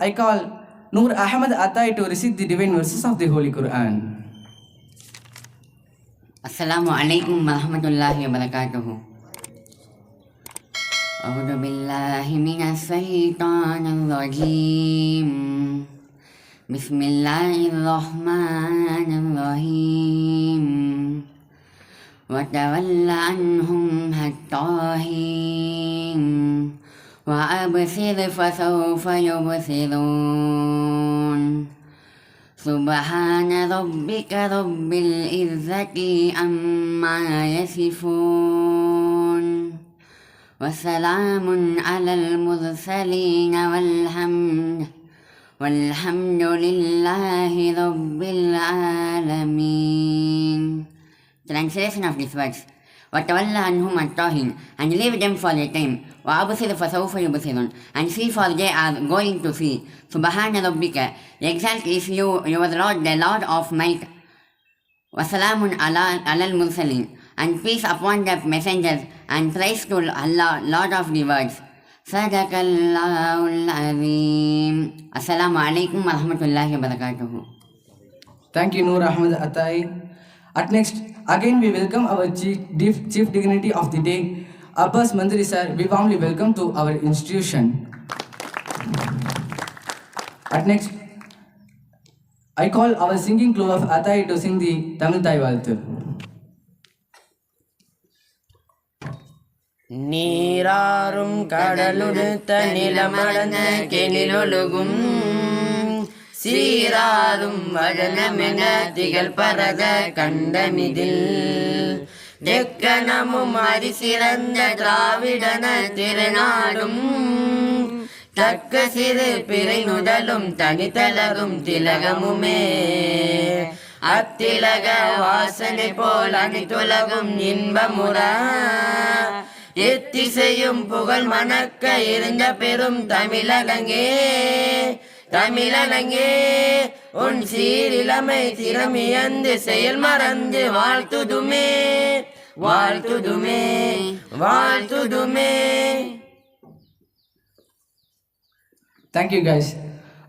I call Noor Ahmad Atai to receive the divine verses of the Holy Quran. السلام عليكم ورحمة الله وبركاته. أعوذ بالله من الشيطان الرجيم. بسم الله الرحمن الرحيم. وتول عنهم حتى حين. وأبصر فسوف يبصرون. سبحان ربك رب العزة عما يصفون. وسلام على المرسلين والحمد والحمد لله رب العالمين. Translation of these words وتولى عنهم الطاهن and leave them for a time وأبصر فسوف يبصرون and see for they are going to see سبحان ربك exalt is you your Lord the Lord of might وسلام على على المرسلين and peace upon the messengers and praise to Allah Lord of the worlds صدق الله العظيم السلام عليكم ورحمة الله وبركاته Thank you, Noor Ahmed Atai. At next, again we welcome our chief, Dif- chief dignity of the day, Abbas Mandri sir. We warmly welcome to our institution. At next, I call our singing crew of Atai to sing the Tamil Thai Valtu. நீராறும் கடலுடுத்த நிலமடந்த கெனிலொழுகும் சீராதும் வதனமென திகழ் பரத கண்டமிதில். தெக்கணமும் அரிசிறந்த திராவிடன திருநாடும் தக்க சிறு பிறை நுதலும் தனித்தலரும் திலகமுமே. அத்திலக வாசனை போல் அனைத்துலகும் இன்பமுற. எத்திசையும் புகழ் மணக்க இருந்த பெரும் தமிழகங்கே. தமிழனங்கே உன் சீரிழமை திறமியந்து செயல் மறந்து வாழ்த்துதுமே வாழ்த்துதுமே வாழ்த்துதுமே Thank you, guys.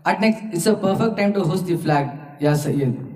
At next, it's a perfect time to host the flag. Ya Sayyid.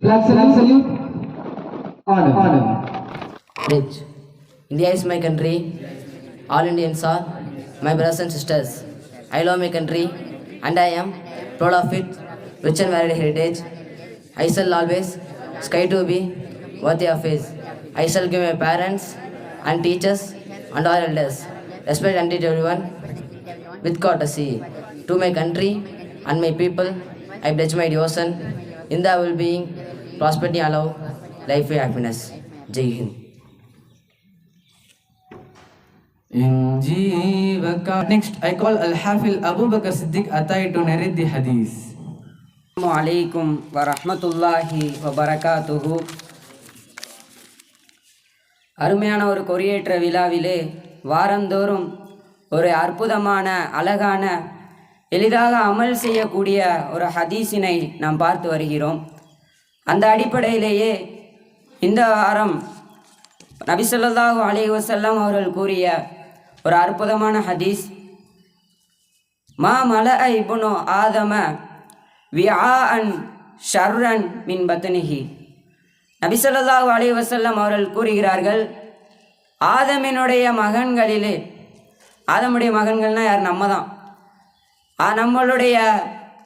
Flag salute. salute. Order. Order. Rich. India is my country. All Indians are my brothers and sisters. I love my country and I am proud of it. Rich and varied heritage. I shall always strive to be worthy of it. I shall give my parents and teachers and all elders respect and treat everyone with courtesy. To my country and my people, I pledge my devotion in the well-being, prosperity, Hind. In Jeevaka. Next, I call Al Hafil Abu Bakr Siddiq Atai to narrate the hadith. அலைக்கும் வரஹ்மத்துல்லாஹி வபரகாத்துஹு அருமையான ஒரு கொடியேற்ற விழாவிலே வாரந்தோறும் ஒரு அற்புதமான அழகான எளிதாக அமல் செய்யக்கூடிய ஒரு ஹதீஸினை நாம் பார்த்து வருகிறோம் அந்த அடிப்படையிலேயே இந்த வாரம் நபிசல்லாஹு அலி வசல்லாம் அவர்கள் கூறிய ஒரு அற்புதமான ஹதீஸ். மா மல இபுனோ ஆதம விஆ அன் ஷர்ரன் மின் பத்னிஹி. நபிசல்லாஹு அலி வசல்லம் அவர்கள் கூறுகிறார்கள் ஆதமினுடைய மகன்களிலே ஆதமுடைய மகன்கள்னால் யார்? நம்ம தான் நம்மளுடைய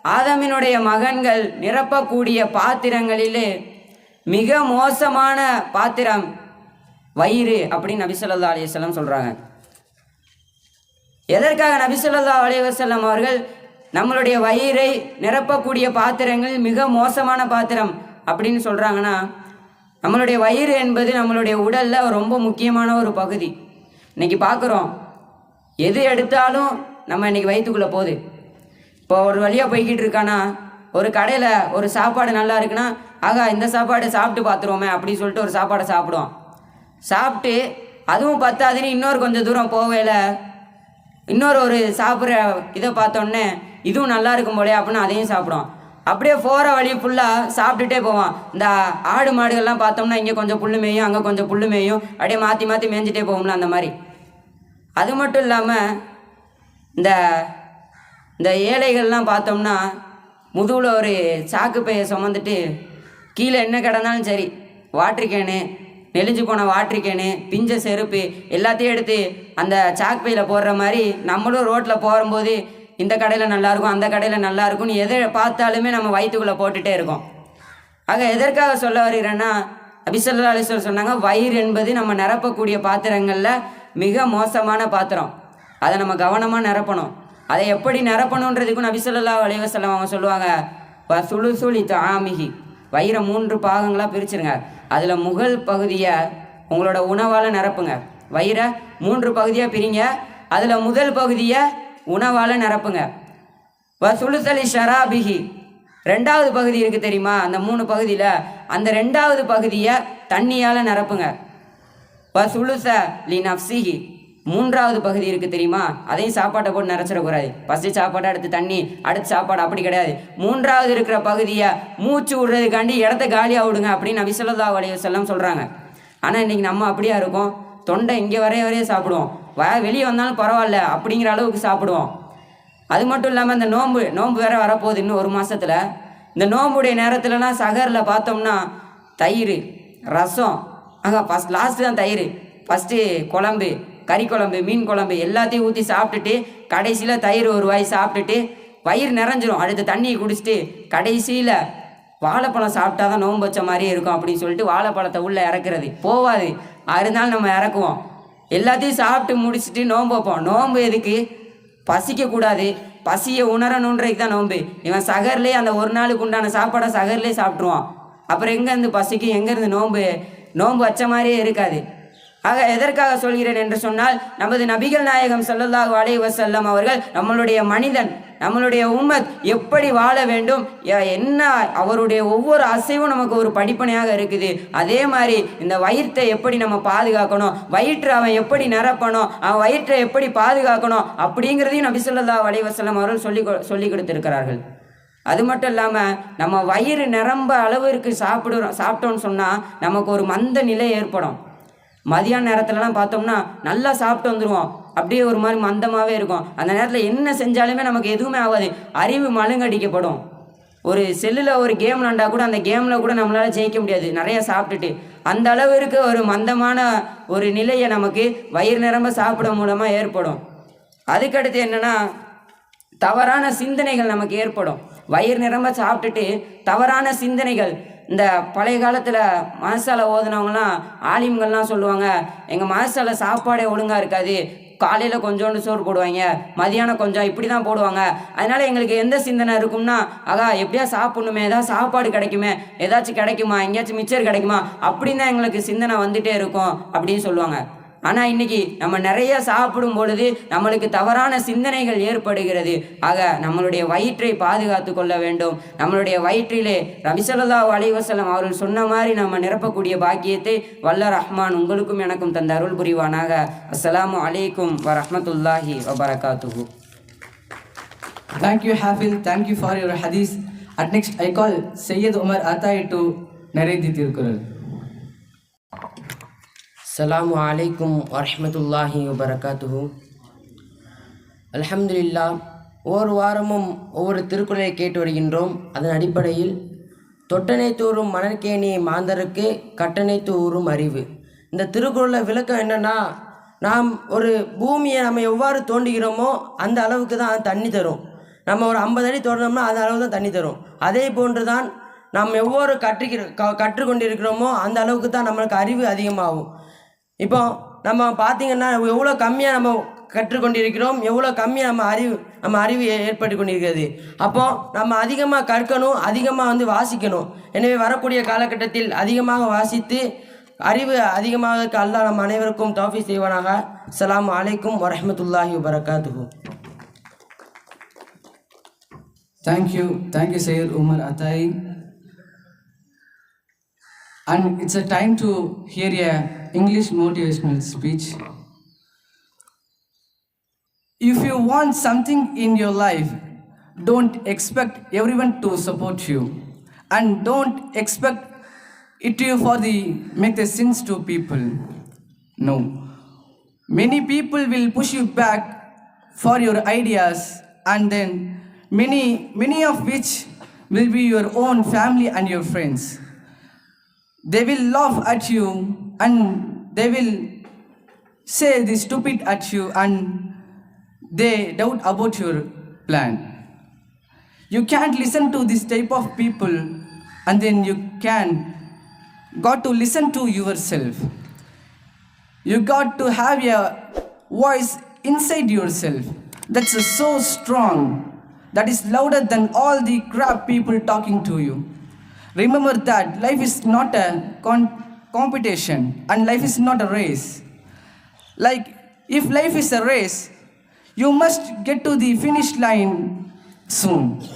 ஆதமினுடைய மகன்கள் நிரப்பக்கூடிய பாத்திரங்களிலே மிக மோசமான பாத்திரம். வயிறு அப்படின்னு நபிசல்லா ஸல்லல்லாஹு சொல்கிறாங்க எதற்காக நபிசல்லா ஸல்லல்லாஹு அவர்கள் நம்மளுடைய வயிறை நிரப்பக்கூடிய பாத்திரங்கள் மிக மோசமான பாத்திரம் அப்படின்னு சொல்கிறாங்கன்னா நம்மளுடைய வயிறு என்பது நம்மளுடைய உடலில் ரொம்ப முக்கியமான ஒரு பகுதி. இன்னைக்கு பார்க்குறோம் எது எடுத்தாலும் நம்ம இன்னைக்கு வயிற்றுக்குள்ளே போகுது. இப்போ ஒரு வழியாக போய்கிட்டு இருக்கானா? ஒரு கடையில் ஒரு சாப்பாடு நல்லா இருக்குன்னா ஆகா இந்த சாப்பாடு சாப்பிட்டு பார்த்துருவோமே அப்படின்னு சொல்லிட்டு ஒரு சாப்பாடை சாப்பிடுவோம் சாப்பிட்டு அதுவும் பத்தாதுன்னு இன்னொரு கொஞ்சம் தூரம் போவேல இன்னொரு ஒரு சாப்பிட்ற இதை பார்த்தோன்னே இதுவும் நல்லா இருக்கும் போலே அப்படின்னு அதையும் சாப்பிடுவோம் அப்படியே போகிற வழி ஃபுல்லாக சாப்பிட்டுட்டே போவான். இந்த ஆடு மாடுகள்லாம் பார்த்தோம்னா இங்கே கொஞ்சம் புல்லு மேயும் அங்கே கொஞ்சம் புல்லு மேயும் அப்படியே மாற்றி மாற்றி மேய்ஞ்சிட்டே போகும்ல அந்த மாதிரி. அது மட்டும் இல்லாமல் இந்த இந்த ஏழைகள்லாம் பார்த்தோம்னா முதுகில் ஒரு சாக்கு பையை சுமந்துட்டு கீழே என்ன கிடந்தாலும் சரி வாட்ரு கேனு நெளிஞ்சு போன வாட்ரு கேனு பிஞ்ச செருப்பு எல்லாத்தையும் எடுத்து அந்த சாக்கு பையில் போடுற மாதிரி நம்மளும் ரோட்டில் போகும்போது இந்த கடையில் நல்லாயிருக்கும் அந்த கடையில் நல்லா இருக்கும்னு எதை பார்த்தாலுமே நம்ம வயிற்றுக்குள்ளே போட்டுகிட்டே இருக்கோம். ஆக எதற்காக சொல்ல வருகிறேன்னா அபிசல்லா அலிஸ்வர் சொன்னாங்க வயிறு என்பது நம்ம நிரப்பக்கூடிய பாத்திரங்களில் மிக மோசமான பாத்திரம். அதை நம்ம கவனமாக நிரப்பணும். அதை எப்படி நிரப்பணுன்றதுக்கும் நபிசல்லா அலைவசல்லம் அவங்க சொல்லுவாங்க "வ சுளுசுளி தாமிகி வயிறை மூன்று பாகங்களாக பிரிச்சுருங்க. அதில் முகல் பகுதியை உங்களோட உணவால் நிரப்புங்க. வயிறை மூன்று பகுதியாக பிரிங்க. அதில் முதல் பகுதியை உணவால் நிரப்புங்க. வசுலுசலி ஷராபிகி ரெண்டாவது பகுதி இருக்குது தெரியுமா? அந்த மூணு பகுதியில் அந்த ரெண்டாவது பகுதியை தண்ணியால் நிரப்புங்க. சுளுச லி நஃப்சிஹி மூன்றாவது பகுதி இருக்குது தெரியுமா? அதையும் சாப்பாட்டை போட்டு நிறச்சிடக்கூடாது ஃபஸ்ட்டு சாப்பாட்டை அடுத்து தண்ணி அடுத்து சாப்பாடு அப்படி கிடையாது. மூன்றாவது இருக்கிற பகுதியை மூச்சு விடுறதுக்காண்டி இடத்த காலியாக விடுங்க அப்படின்னு நபிசல்லா வலைய செல்லம் சொல்கிறாங்க ஆனால் இன்றைக்கி நம்ம அப்படியா இருக்கோம்? தொண்டை இங்கே வரைய வரைய சாப்பிடுவோம். வ வெளியே வந்தாலும் பரவாயில்ல அப்படிங்கிற அளவுக்கு சாப்பிடுவோம். அது மட்டும் இல்லாமல் இந்த நோன்பு நோன்பு வேற வரப்போகுது இன்னும் ஒரு மாதத்தில் இந்த நோன்புடைய நேரத்துலலாம் சகரில் பார்த்தோம்னா தயிர் ரசம். ஆகா ஃபஸ்ட் லாஸ்ட்டு தான் தயிர். ஃபஸ்ட்டு குழம்பு. கறி குழம்பு மீன் குழம்பு எல்லாத்தையும் ஊற்றி சாப்பிட்டுட்டு கடைசியில் தயிர் ஒரு வாய் சாப்பிட்டுட்டு வயிறு நிறைஞ்சிரும். அடுத்து தண்ணியை குடிச்சிட்டு கடைசியில் வாழைப்பழம் சாப்பிட்டா தான் நோன்பு வச்ச மாதிரியே இருக்கும் அப்படின்னு சொல்லிட்டு வாழைப்பழத்தை உள்ளே இறக்குறது. போவாது. இருந்தாலும் நம்ம இறக்குவோம். எல்லாத்தையும் சாப்பிட்டு முடிச்சுட்டு நோன்பு வைப்போம். நோன்பு எதுக்கு? பசிக்கக்கூடாது பசியை உணரணுன்றதுக்கு தான் நோன்பு இவன் சகர்லேயே அந்த ஒரு நாளுக்கு உண்டான சாப்பாடை சகர்லேயே சாப்பிட்ருவான் அப்புறம் எங்கேருந்து பசிக்கும்? எங்கேருந்து நோன்பு நோன்பு வச்ச மாதிரியே இருக்காது. ஆக எதற்காக சொல்கிறேன் என்று சொன்னால் நமது நபிகள் நாயகம் ஸல்லல்லாஹு அலை வசல்லம் அவர்கள் நம்மளுடைய மனிதன் நம்மளுடைய உம்மத் எப்படி வாழ வேண்டும் என்ன அவருடைய ஒவ்வொரு அசைவும் நமக்கு ஒரு படிப்பனையாக இருக்குது. அதே மாதிரி இந்த வயிற்றை எப்படி நம்ம பாதுகாக்கணும் வயிற்று அவன் எப்படி நிரப்பணும் அவன் வயிற்றை எப்படி பாதுகாக்கணும் அப்படிங்கிறதையும் நபி ஸல்லல்லாஹு அலைஹி வசல்லம் அவர்கள் சொல்லி கொ- சொல்லி கொடுத்திருக்கிறார்கள். அது மட்டும் இல்லாமல் நம்ம வயிறு நிரம்ப அளவிற்கு சாப்பிடுறோம் சாப்பிட்டோம்னு சொன்னால் நமக்கு ஒரு மந்த நிலை ஏற்படும். மதியான நேரத்துலலாம் பார்த்தோம்னா நல்லா சாப்பிட்டு வந்துடுவோம் அப்படியே ஒரு மாதிரி மந்தமாகவே இருக்கும். அந்த நேரத்தில் என்ன செஞ்சாலுமே நமக்கு எதுவுமே ஆகாது. அறிவு மழுங்கடிக்கப்படும். ஒரு செல்லில் ஒரு கேம் விளாண்டா கூட அந்த கேமில் கூட நம்மளால் ஜெயிக்க முடியாது. நிறைய சாப்பிட்டுட்டு. அந்த அளவிற்கு ஒரு மந்தமான ஒரு நிலையை நமக்கு வயிறு நிரம்ப சாப்பிட மூலமாக ஏற்படும். அதுக்கடுத்து என்னென்னா தவறான சிந்தனைகள் நமக்கு ஏற்படும். வயிறு நிரம்ப சாப்பிட்டுட்டு தவறான சிந்தனைகள் இந்த பழைய காலத்தில் மனசால ஓதுனவங்கலாம் ஆலிம்கள்லாம் சொல்லுவாங்க எங்கள் மனசால சாப்பாடே ஒழுங்காக இருக்காது. காலையில் கொஞ்சோண்டு சோறு போடுவாங்க மதியானம் கொஞ்சம் இப்படி தான் போடுவாங்க. அதனால எங்களுக்கு எந்த சிந்தனை இருக்கும்னா ஆகா எப்படியா சாப்பிடணுமே ஏதாவது சாப்பாடு கிடைக்குமே ஏதாச்சும் கிடைக்குமா எங்கேயாச்சும் மிச்சர் கிடைக்குமா? அப்படின்னு தான் எங்களுக்கு சிந்தனை வந்துகிட்டே இருக்கும் அப்படின்னு சொல்லுவாங்க. ஆனால் இன்னைக்கு நம்ம நிறைய சாப்பிடும் பொழுது நம்மளுக்கு தவறான சிந்தனைகள் ஏற்படுகிறது ஆக நம்மளுடைய வயிற்றை பாதுகாத்து கொள்ள வேண்டும் நம்மளுடைய வயிற்றிலே ரபிசல்லா அலைவசலம் அவர்கள் சொன்ன மாதிரி நம்ம நிரப்பக்கூடிய பாக்கியத்தை வல்ல ரஹ்மான் உங்களுக்கும் எனக்கும் தந்த அருள் புரிவானாக அஸ்லாம் அலைக்கும் வரமத்துல்லாஹி ரஹ்மத்துல்லாஹி வபரகாத்துஹு Thank you, Hafil. Thank you for your hadith. At next, I call Sayyid Umar Atai to narrate the Tirkural. அஸ்ஸலாமு அலைக்கும் வரமத்துல்லாஹி வபரகாத்துஹு அலமதுல்லா ஒவ்வொரு வாரமும் ஒவ்வொரு திருக்குறளை கேட்டு வருகின்றோம். அதன் அடிப்படையில் தொட்டனை தூறும் மணற்கேணி மாந்தருக்கு கட்டணை தூறும் அறிவு. இந்த திருக்குறளில் விளக்கம் என்னென்னா நாம் ஒரு பூமியை நம்ம எவ்வாறு தோண்டுகிறோமோ அந்த அளவுக்கு தான் தண்ணி தரும். நம்ம ஒரு ஐம்பது அடி தோண்டினோம்னா அந்த அளவு தான் தண்ணி தரும். அதே போன்று தான் நாம் எவ்வொரு கற்றுக்கிற க கற்றுக்கொண்டிருக்கிறோமோ அந்த அளவுக்கு தான் நம்மளுக்கு அறிவு அதிகமாகும். இப்போ நம்ம பார்த்தீங்கன்னா எவ்வளோ கம்மியாக நம்ம கற்றுக்கொண்டிருக்கிறோம் எவ்வளோ கம்மியாக நம்ம அறிவு நம்ம அறிவு ஏற்பட்டு கொண்டிருக்கிறது. அப்போது நம்ம அதிகமாக கற்கணும் அதிகமாக வந்து வாசிக்கணும். எனவே வரக்கூடிய காலகட்டத்தில் அதிகமாக வாசித்து அறிவு அதிகமாக இருக்க அல்லாஹ் நம் அனைவருக்கும் தோஃபி செய்வனாக. அஸ்ஸலாமு அலைக்கும் வரமத்துல்லாஹி வரகாத்துகும் thank you thank you Thank Umar Sayyid And it's a time to hear a English motivational speech. If you want something in your life, don't expect everyone to support you. And don't expect it to for the make the sins to people. No. Many people will push you back for your ideas and then many many of which will be your own family and your friends. They will laugh at you and they will say the stupid at you and they doubt about your plan. You can't listen to this type of people and then you can got to listen to yourself. You got to have a voice inside yourself that's so strong, that is louder than all the crap people talking to you. Remember that life is not a con- competition and life is not a race. Like, if life is a race, you must get to the finish line soon.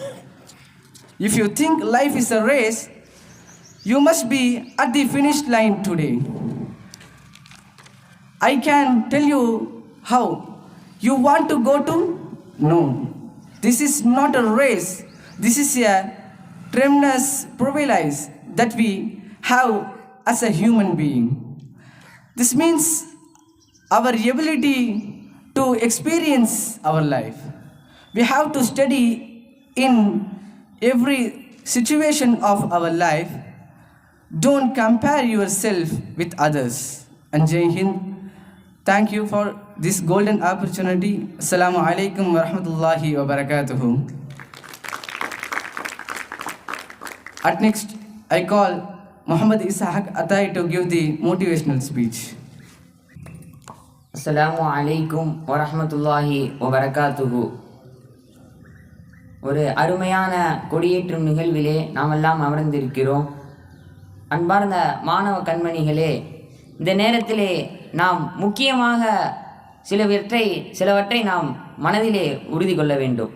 If you think life is a race, you must be at the finish line today. I can tell you how. You want to go to? No. This is not a race. This is a tremendous privilege that we have as a human being. This means our ability to experience our life. We have to study in every situation of our life. Don't compare yourself with others. And Jai Hind. Thank you for this golden opportunity. Assalamu alaikum wa rahmatullahi wa barakatuhu. At next, I call Muhammad Ishaq Atai to give the motivational speech. அஸ்லாம் அலைக்கும் வரமத்துல்லாஹி வபரகாத்துஹு ஒரு அருமையான கொடியேற்றும் நிகழ்விலே நாமெல்லாம் அமர்ந்திருக்கிறோம். அன்பார்ந்த மாணவ கண்மணிகளே இந்த நேரத்திலே நாம் முக்கியமாக சிலவற்றை சிலவற்றை நாம் மனதிலே உறுதி கொள்ள வேண்டும்.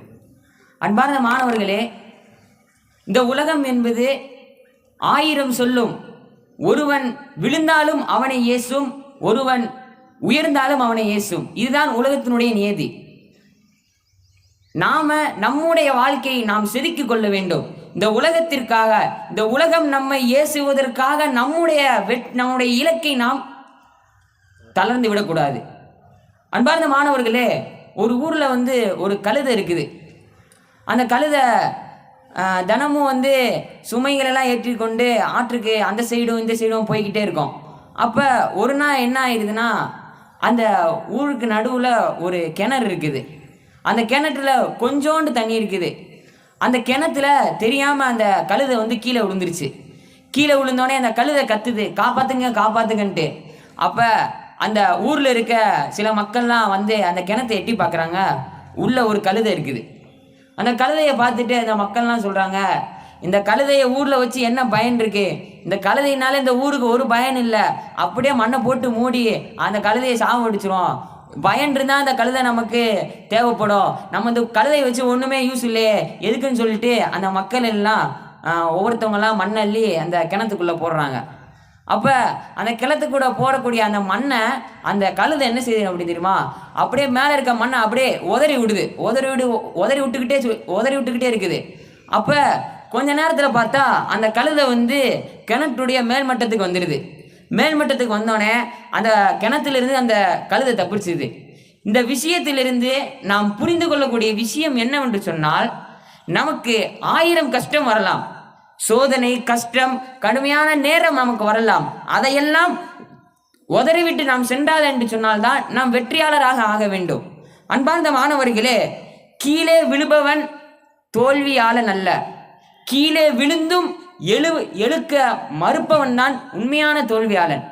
அன்பார்ந்த மாணவர்களே இந்த உலகம் என்பது ஆயிரம் சொல்லும். ஒருவன் விழுந்தாலும் அவனை ஏசும் ஒருவன் உயர்ந்தாலும் அவனை ஏசும். இதுதான் உலகத்தினுடைய நியதி. நாம நம்முடைய வாழ்க்கையை நாம் செதுக்கிக் கொள்ள வேண்டும். இந்த உலகத்திற்காக இந்த உலகம் நம்மை ஏசுவதற்காக நம்முடைய வெட் நம்முடைய இலக்கை நாம் தளர்ந்து விடக்கூடாது. அன்பார்ந்த மாணவர்களே ஒரு ஊரில் வந்து ஒரு கழுதை இருக்குது. அந்த கழுதை தினமும் வந்து சுமைகளெல்லாம் ஏற்றிக்கொண்டு ஆற்றுக்கு அந்த சைடும் இந்த சைடும் போய்கிட்டே இருக்கும். அப்போ ஒரு நாள் என்ன ஆயிடுதுன்னா அந்த ஊருக்கு நடுவில் ஒரு கிணறு இருக்குது. அந்த கிணற்றுல கொஞ்சோண்டு தண்ணி இருக்குது. அந்த கிணத்துல தெரியாமல் அந்த கழுதை வந்து கீழே விழுந்துருச்சு. கீழே விழுந்தோடனே அந்த கழுதை கத்துது. காப்பாத்துங்க காப்பாத்துங்கன்ட்டு. அப்போ அந்த ஊரில் இருக்க சில மக்கள்லாம் வந்து அந்த கிணத்தை எட்டி பார்க்குறாங்க. உள்ள ஒரு கழுதை இருக்குது. அந்த கழுதையை பார்த்துட்டு அந்த மக்கள்லாம் சொல்கிறாங்க இந்த கழுதையை ஊரில் வச்சு என்ன பயன் இருக்கு? இந்த கழுதையினால இந்த ஊருக்கு ஒரு பயன் இல்லை. அப்படியே மண்ணை போட்டு மூடி அந்த கழுதையை சாவடிச்சிரும் பயன் இருந்தால் அந்த கழுதை நமக்கு தேவைப்படும். நம்ம இந்த கழுதையை வச்சு ஒன்றுமே யூஸ் இல்லையே. எதுக்குன்னு சொல்லிட்டு அந்த மக்கள் எல்லாம் ஒவ்வொருத்தவங்களாம் மண்ணள்ளி அந்த கிணத்துக்குள்ளே போடுறாங்க. அப்போ அந்த கிணத்துக்கூட போடக்கூடிய அந்த மண்ணை அந்த கழுதை என்ன செய்யுது அப்படி தெரியுமா? அப்படியே மேலே இருக்க மண்ணை அப்படியே உதறி விடுது. உதறி விடு உதறி விட்டுக்கிட்டே உதறி விட்டுக்கிட்டே இருக்குது. அப்போ கொஞ்ச நேரத்தில் பார்த்தா அந்த கழுதை வந்து கிணற்றுடைய மேல்மட்டத்துக்கு வந்துடுது மேல்மட்டத்துக்கு வந்தோடனே அந்த கிணத்துலேருந்து அந்த கழுதை தப்பிச்சுது இந்த விஷயத்திலிருந்து நாம் புரிந்து கொள்ளக்கூடிய விஷயம் என்னவென்று சொன்னால் நமக்கு ஆயிரம் கஷ்டம் வரலாம். சோதனை கஷ்டம் கடுமையான நேரம் நமக்கு வரலாம். அதையெல்லாம் உதறிவிட்டு நாம் சென்றால் என்று சொன்னால்தான் நாம் வெற்றியாளராக ஆக வேண்டும். அன்பார்ந்த மாணவர்களே கீழே விழுபவன் தோல்வியாளன் அல்ல கீழே விழுந்தும் எழு எழுக்க மறுப்பவன் தான் உண்மையான தோல்வியாளன்.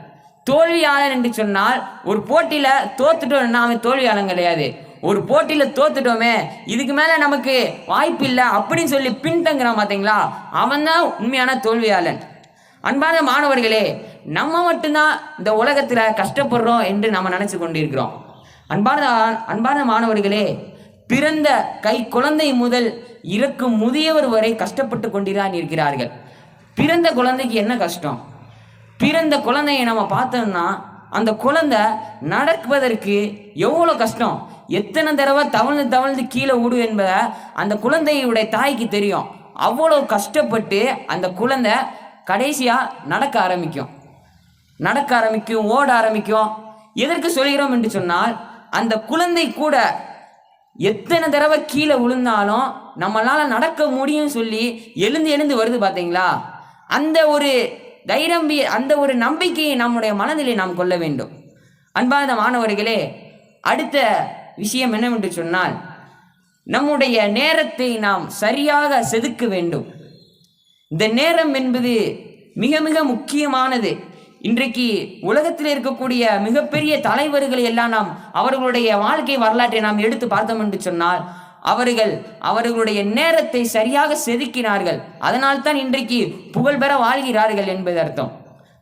தோல்வியாளன் என்று சொன்னால் ஒரு போட்டியில் தோத்துட்டோம்னா அவன் தோல்வியாளன் கிடையாது. ஒரு போட்டியில் தோத்துட்டோமே இதுக்கு மேலே நமக்கு வாய்ப்பு இல்லை அப்படின்னு சொல்லி பின்தங்குறான் பார்த்தீங்களா அவன் தான் உண்மையான தோல்வியாளன். அன்பான மாணவர்களே நம்ம மட்டும்தான் இந்த உலகத்தில் கஷ்டப்படுறோம் என்று நம்ம நினச்சி கொண்டிருக்கிறோம். அன்பான அன்பான மாணவர்களே பிறந்த கை குழந்தை முதல் இறக்கும் முதியவர் வரை கஷ்டப்பட்டு கொண்டுதான் இருக்கிறார்கள். பிறந்த குழந்தைக்கு என்ன கஷ்டம்? பிறந்த குழந்தைய நம்ம பார்த்தோம்னா அந்த குழந்தை நடப்பதற்கு எவ்வளோ கஷ்டம்? எத்தனை தடவை தவழ்ந்து தவழ்ந்து கீழே விடு என்பதை அந்த குழந்தையுடைய தாய்க்கு தெரியும். அவ்வளோ கஷ்டப்பட்டு அந்த குழந்தை கடைசியாக நடக்க ஆரம்பிக்கும். நடக்க ஆரம்பிக்கும் ஓட ஆரம்பிக்கும். எதற்கு சொல்கிறோம் என்று சொன்னால் அந்த குழந்தை கூட எத்தனை தடவை கீழே விழுந்தாலும் நம்மளால நடக்க முடியும்னு சொல்லி எழுந்து எழுந்து வருது பார்த்தீங்களா அந்த ஒரு தைரம்பி அந்த ஒரு நம்பிக்கையை நம்முடைய மனதிலே நாம் கொள்ள வேண்டும். அன்பார்ந்த மாணவர்களே அடுத்த விஷயம் என்னவென்று சொன்னால் நம்முடைய நேரத்தை நாம் சரியாக செதுக்க வேண்டும். இந்த நேரம் என்பது மிக மிக முக்கியமானது. இன்றைக்கு உலகத்தில் இருக்கக்கூடிய மிகப்பெரிய தலைவர்களை எல்லாம் நாம் அவர்களுடைய வாழ்க்கை வரலாற்றை நாம் எடுத்து பார்த்தோம் என்று சொன்னால் அவர்கள் அவர்களுடைய நேரத்தை சரியாக செதுக்கினார்கள். அதனால்தான் இன்றைக்கு புகழ்பெற வாழ்கிறார்கள் என்பது அர்த்தம்.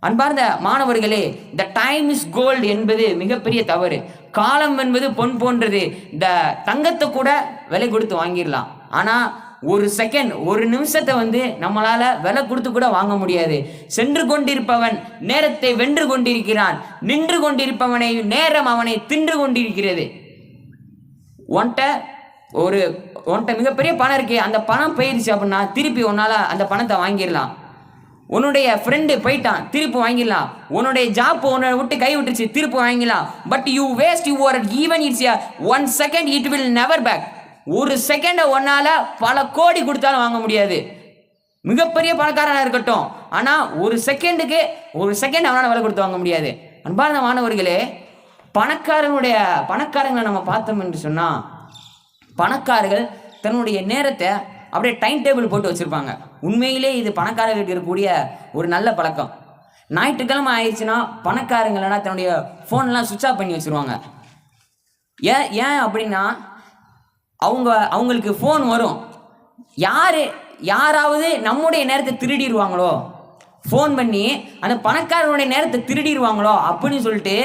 அன்பார்ந்த மாணவர்களே த டைம் இஸ் கோல்டு என்பது மிகப்பெரிய தவறு. காலம் என்பது பொன் போன்றது. இந்த தங்கத்தை கூட விலை கொடுத்து வாங்கிடலாம். ஆனால் ஒரு செகண்ட் ஒரு நிமிஷத்தை வந்து நம்மளால விலை கொடுத்து கூட வாங்க முடியாது. சென்று கொண்டிருப்பவன் நேரத்தை வென்று கொண்டிருக்கிறான். நின்று கொண்டிருப்பவனை நேரம் அவனை தின்று கொண்டிருக்கிறது. ஒன்ட்ட ஒரு ஒன்ட்ட மிகப்பெரிய பணம் இருக்கு அந்த பணம் போயிடுச்சு அப்படின்னா திருப்பி உன்னால அந்த பணத்தை வாங்கிடலாம். உன்னுடைய ஃப்ரெண்டு போயிட்டான் திருப்பு வாங்கிடலாம். உன்னுடைய ஜாப் உன்னை விட்டு கை விட்டுருச்சு திருப்பி வாங்கிடலாம். But you waste you even it's one second it will never back ஒரு செகண்டை ஒன்னால பல கோடி கொடுத்தாலும் வாங்க முடியாது. மிகப்பெரிய பணக்காரனாக இருக்கட்டும். ஆனால் ஒரு செகண்டுக்கு ஒரு செகண்ட் அவனால் விலை கொடுத்து வாங்க முடியாது. அன்பார்ந்த மாணவர்களே பணக்காரனுடைய பணக்காரங்களை நம்ம பார்த்தோம் என்று சொன்னால் பணக்காரர்கள் தன்னுடைய நேரத்தை அப்படியே டைம் டேபிள் போட்டு வச்சுருப்பாங்க. உண்மையிலே இது பணக்காரர்களுக்கு இருக்கக்கூடிய ஒரு நல்ல பழக்கம். ஞாயிற்றுக்கிழமை ஆயிடுச்சுன்னா பணக்காரங்களா தன்னுடைய ஃபோன்லாம் சுவிட்ச் ஆஃப் பண்ணி வச்சுருவாங்க. ஏன் ஏன் அப்படின்னா அவங்க அவங்களுக்கு ஃபோன் வரும். யார் யாராவது நம்முடைய நேரத்தை திருடிடுவாங்களோ ஃபோன் பண்ணி அந்த பணக்காரனுடைய நேரத்தை திருடிடுவாங்களோ அப்படின்னு சொல்லிட்டு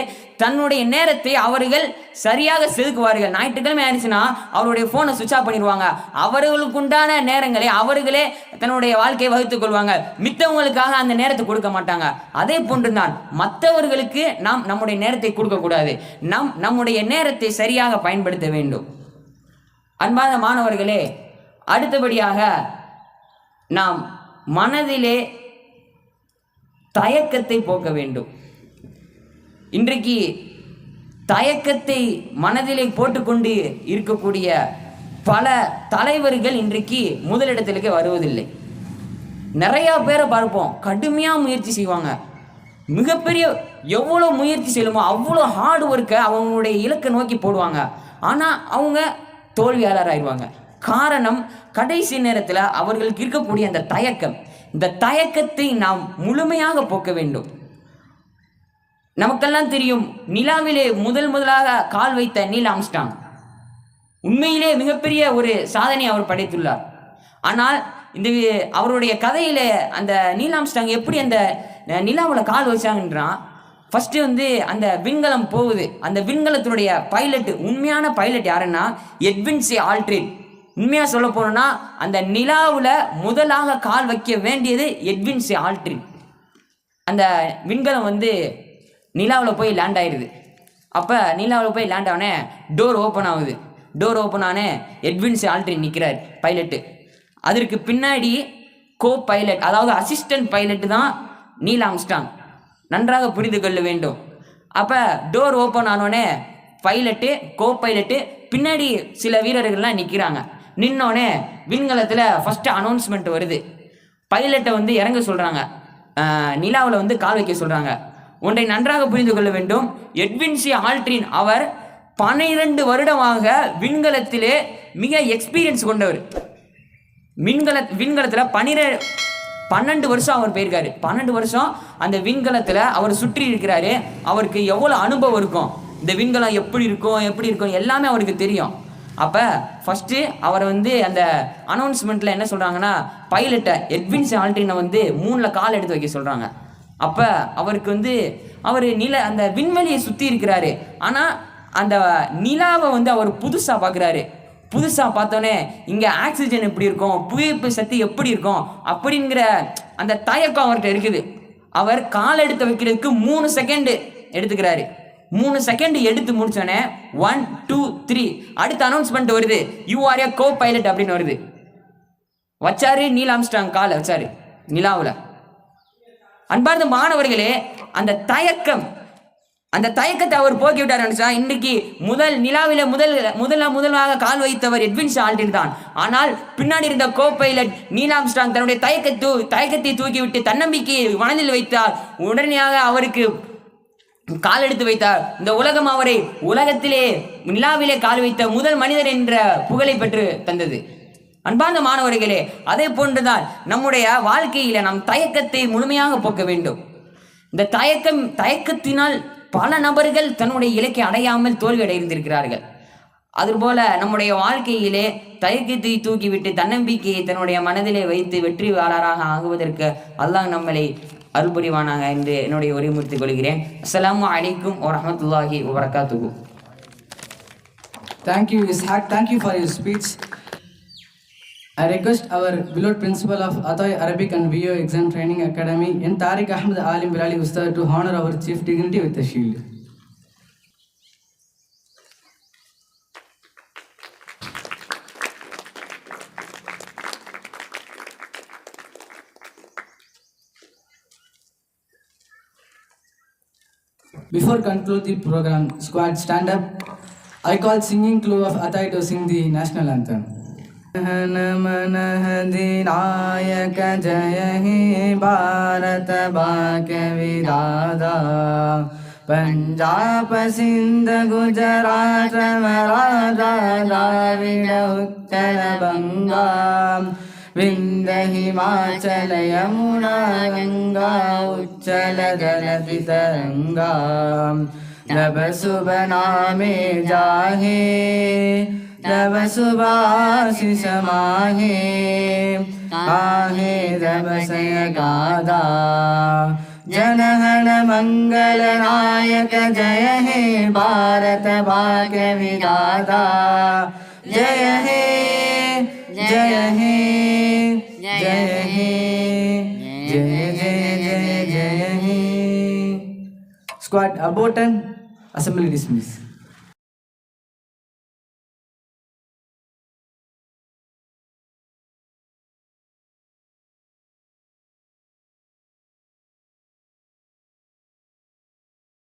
தன்னுடைய நேரத்தை அவர்கள் சரியாக செதுக்குவார்கள். ஞாயிற்றுக்கிழமை ஆயிடுச்சுன்னா அவருடைய ஃபோனை சுவிச் ஆஃப் பண்ணிடுவாங்க. அவர்களுக்குண்டான நேரங்களை அவர்களே தன்னுடைய வாழ்க்கையை வகுத்துக் கொள்வாங்க. மித்தவங்களுக்காக அந்த நேரத்தை கொடுக்க மாட்டாங்க. அதே போன்று தான் மற்றவர்களுக்கு நாம் நம்முடைய நேரத்தை கொடுக்கக்கூடாது. நம் நம்முடைய நேரத்தை சரியாக பயன்படுத்த வேண்டும். அன்பான மாணவர்களே அடுத்தபடியாக நாம் மனதிலே தயக்கத்தை போக்க வேண்டும். இன்றைக்கு தயக்கத்தை மனதிலே போட்டுக்கொண்டு இருக்கக்கூடிய பல தலைவர்கள் இன்றைக்கு முதலிடத்திற்கு வருவதில்லை. நிறையா பேரை பார்ப்போம். கடுமையாக முயற்சி செய்வாங்க. மிகப்பெரிய எவ்வளோ முயற்சி செய்யணுமோ அவ்வளோ ஹார்ட் ஒர்க்கை அவங்களுடைய இலக்கை நோக்கி போடுவாங்க. ஆனால் அவங்க தோல்வியாளர் ஆயிடுவாங்க. காரணம் கடைசி நேரத்தில் அவர்களுக்கு இருக்கக்கூடிய அந்த தயக்கம். இந்த தயக்கத்தை நாம் முழுமையாக போக்க வேண்டும். நமக்கெல்லாம் தெரியும் நிலாவிலே முதல் முதலாக கால் வைத்த நீல் ஆம்ஸ்டாங். உண்மையிலே மிகப்பெரிய ஒரு சாதனை அவர் படைத்துள்ளார். ஆனால் இந்த அவருடைய கதையில அந்த நீல் ஆம்ஸ்டாங் எப்படி அந்த நிலாவில் கால் வச்சாங்கன்றான் ஃபர்ஸ்ட் வந்து அந்த விண்கலம் போகுது. அந்த விண்கலத்தினுடைய பைலட் உண்மையான பைலட் யாருன்னா எட்வின் சி ஆல்ட்ரின் உண்மையாக சொல்ல போனோம்னா அந்த நிலாவில் முதலாக கால் வைக்க வேண்டியது எட்வின் சி ஆல்ட்ரின் அந்த விண்கலம் வந்து நிலாவில் போய் லேண்ட் ஆயிடுது. அப்போ நிலாவில் போய் லேண்ட் ஆனே டோர் ஓப்பன் ஆகுது. டோர் ஓப்பன் ஆனே எட்வின்ஸ் ஆல்ட்ரின் நிற்கிறார் பைலட்டு அதற்கு பின்னாடி கோ பைலட் அதாவது அசிஸ்டன்ட் பைலட்டு தான் நீல் ஆம்ஸ்டாங். நன்றாக புரிந்து கொள்ள வேண்டும். அப்போ டோர் ஓப்பன் ஆனோடனே பைலட்டு கோ பைலட்டு பின்னாடி சில வீரர்கள்லாம் நிற்கிறாங்க நின்னோடனே விண்கலத்தில் ஃபஸ்ட்டு அனௌன்ஸ்மெண்ட் வருது. பைலட்டை வந்து இறங்க சொல்கிறாங்க நிலாவில் வந்து கால் வைக்க சொல்கிறாங்க ஒன்றை நன்றாக புரிந்து கொள்ள வேண்டும். எட்வின்சி ஆல்ட்ரின் அவர் பனிரெண்டு வருடமாக விண்கலத்திலே மிக எக்ஸ்பீரியன்ஸ் கொண்டவர். விண்கல விண்கலத்தில் பன்னிரெ பன்னெண்டு வருஷம் அவர் போயிருக்காரு. பன்னெண்டு வருஷம் அந்த விண்கலத்தில் அவர் சுற்றி இருக்கிறாரு. அவருக்கு எவ்வளோ அனுபவம் இருக்கும்? இந்த விண்கலம் எப்படி இருக்கும் எப்படி இருக்கும் எல்லாமே அவருக்கு தெரியும். அப்போ ஃபஸ்ட்டு அவரை வந்து அந்த அனௌன்ஸ்மெண்ட்டில் என்ன சொல்கிறாங்கன்னா பைலட்டை எட்வின்ஸ் ஆல்ட்ரினை வந்து மூணில் கால் எடுத்து வைக்க சொல்கிறாங்க அப்போ அவருக்கு வந்து அவர் நில அந்த விண்வெளியை சுற்றி இருக்கிறாரு. ஆனால் அந்த நிலாவை வந்து அவர் புதுசாக பார்க்குறாரு புதுசாக பார்த்தோன்னே இங்கே ஆக்சிஜன் எப்படி இருக்கும்? புவியீர்ப்பு சக்தி எப்படி இருக்கும்? அப்படிங்கிற அந்த தயக்கம் அவர்கிட்ட இருக்குது. அவர் கால் எடுத்து வைக்கிறதுக்கு மூணு செகண்டு எடுத்துக்கிறாரு. மூணு செகண்ட் எடுத்து முடிச்சோடனே ஒன் டூ த்ரீ அடுத்த அனௌன்ஸ்மெண்ட் வருது. You are a co pilot அப்படின்னு வருது. வச்சாரு நீல் ஆம்ஸ்டாங் காலை வச்சாரு. நிலாவில். அன்பார்ந்த மாணவர்களே அந்த தயக்கம் அந்த தயக்கத்தை அவர் போக்கிவிட்டார் நினைச்சா இன்னைக்கு முதல் நிலாவில முதல் முதல்ல முதலாக கால் வைத்தவர் எட்வின் ஷால்டின் தான். ஆனால் பின்னாடி இருந்த கோ பைலட் நீலாம்ஸ்டாங் தன்னுடைய தயக்கத்து தயக்கத்தை தூக்கிவிட்டு தன்னம்பிக்கையை மனதில் வைத்தார். உடனடியாக அவருக்கு கால் எடுத்து வைத்தார். இந்த உலகம் அவரை உலகத்திலே நிலாவிலே கால் வைத்த முதல் மனிதர் என்ற புகழை பெற்று தந்தது. அன்பார்ந்த மாணவர்களே அதே போன்றுதான் நம்முடைய வாழ்க்கையில நம் தயக்கத்தை முழுமையாக போக்க வேண்டும் இந்த தயக்கம் தயக்கத்தினால் பல நபர்கள் தன்னுடைய இலக்கை அடையாமல் தோல்வி அடைந்திருக்கிறார்கள் அதுபோல நம்முடைய வாழ்க்கையிலே தயக்கத்தை தூக்கிவிட்டு தன்னம்பிக்கையை தன்னுடைய மனதிலே வைத்து வெற்றியாளராக ஆகுவதற்கு அல்லாஹ் நம்மளை அருள்புரிவானாக என்று என்னுடைய உரை முடித்துக் கொள்கிறேன் அஸ்லாம் அலைக்கும் வரமத்துல்லாஹி வபரகாத்துஹு Thank you, Ishaq. Thank you for your speech. I request our beloved principal of Atay Arabic and VO Exam Training Academy, N. Tariq Ahmed Alim Bilali Ustad, to honor our chief dignity with the shield. Before conclude the program, squad stand up. I call singing crew of Atai to sing the national anthem. न मनः दिनाय हे भारत वाक्यविदादा पञ्जाब सिन्ध गुजरात दार उत्तर गङ्गा वृन्द हिमाचल यमुना गङ्गा उच्चल तङ्गा नब सुबनामे जाहे। तब सुभाषिष माहे आहे रब सय गादा जनहन मंगल नायक जय हे भारत भाग्य विदाता जय हे जय हे जय हे जय जय जय जय हे। Squad aborted, assembly dismiss.